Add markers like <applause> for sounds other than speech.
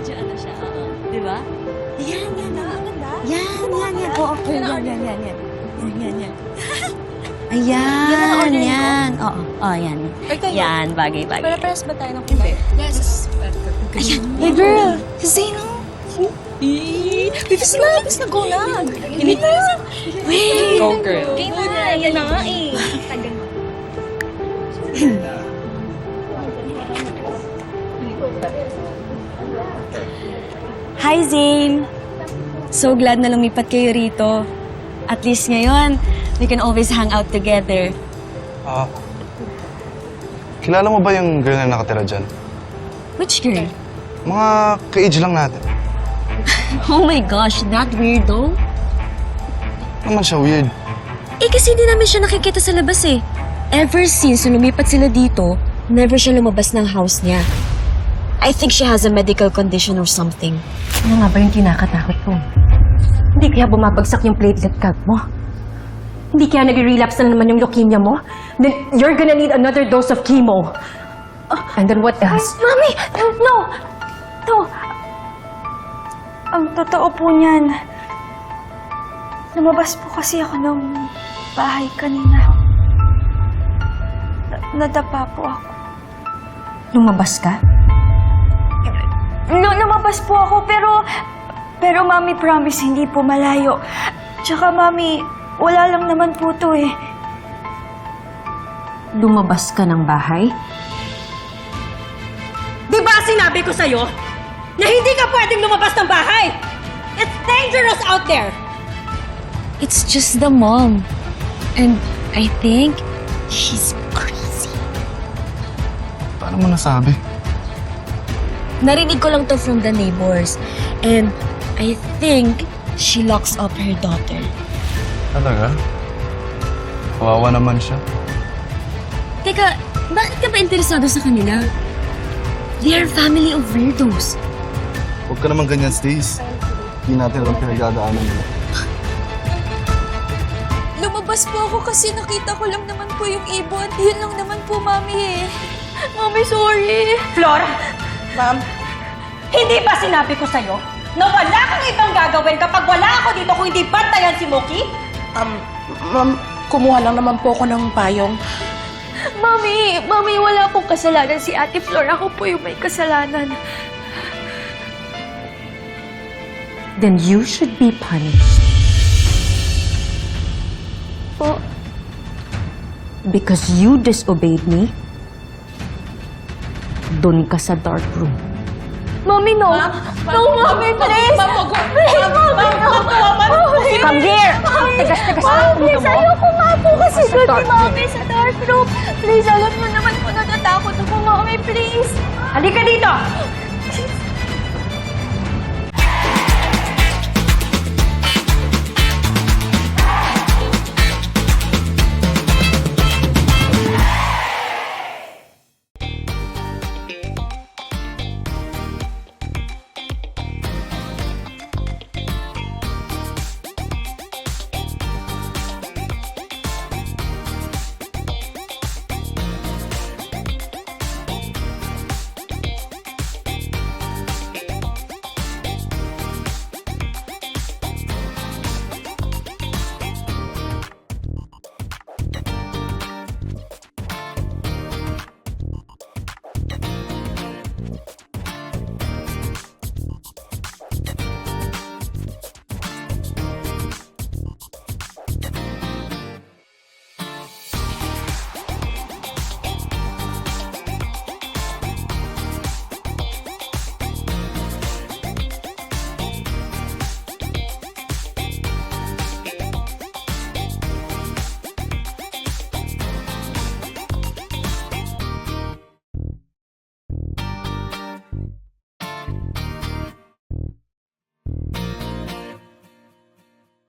medyo ano siya, oo. Di ba? Yan, yan. Ang ganda. Yan, yan, yan. Oo, okay. Yan, yan, yan, yan. Yan, yan, yan. <laughs> Ayan, yan. Oo, oh, yan. Yan, bagay, bagay. Para-pares ba tayo ng kulay? Yes. Ayan. Hey, girl. Si Zeno. Bibis na, bibis na, go na. Hindi na. Wait. Go, girl. Game na, yan na nga eh. Tagal. Hi, Zane. So glad na lumipat kayo rito. At least ngayon, we can always hang out together. Ah. kilala mo ba yung girl na nakatira dyan? Which girl? Mga ka-age lang natin. <laughs> Oh my gosh, that weirdo. Naman siya weird. Eh kasi di namin siya nakikita sa labas eh. Ever since nung lumipat sila dito, never siya lumabas ng house niya. I think she has a medical condition or something. Ano nga ba yung kinakatakot ko? Hindi kaya bumabagsak yung platelet count mo? Hindi kaya nag-relapse na naman yung leukemia mo? Then you're gonna need another dose of chemo. And then what else? Mami! No! No! Ang totoo po niyan, lumabas po kasi ako ng bahay kanina. Na- nadapa po ako. Lumabas ka? No, lumabas po ako pero... Pero Mami, promise, hindi po malayo. Tsaka Mami, wala lang naman po to eh. Lumabas ka ng bahay? Di ba sinabi ko sa'yo na hindi ka pwedeng lumabas ng bahay? It's dangerous out there! It's just the mom. And I think she's crazy. Paano mo nasabi? Narinig ko lang to from the neighbors. And I think she locks up her daughter. Talaga? Kawawa naman siya. Teka, bakit ka ba interesado sa kanila? They are family of weirdos. Huwag ka naman ganyan, Stace. Hindi natin alam pinagdadaanan nila. Lumabas po ako kasi nakita ko lang naman po yung ibon. Yun lang naman po, Mami eh. Mami, sorry. Flora! Ma'am? Hindi ba sinabi ko sa'yo na wala kang ibang gagawin kapag wala ako dito kung hindi bantayan si Moki? Um, ma'am, kumuha lang naman po ako ng payong. Mami, Mami, wala pong kasalanan si Ate Flor. Ako po yung may kasalanan. Then you should be punished. Po, Because you disobeyed me. Doon ka sa dark room. Mommy, no! Ma'am, no, Mommy, please! Please, Mommy, no! Come here! Tigas, tigas na please, ayoko nga po kasi doon ni Mommy sa dark room. Please, alam mo naman po natatakot ako, Mommy, please! Halika dito!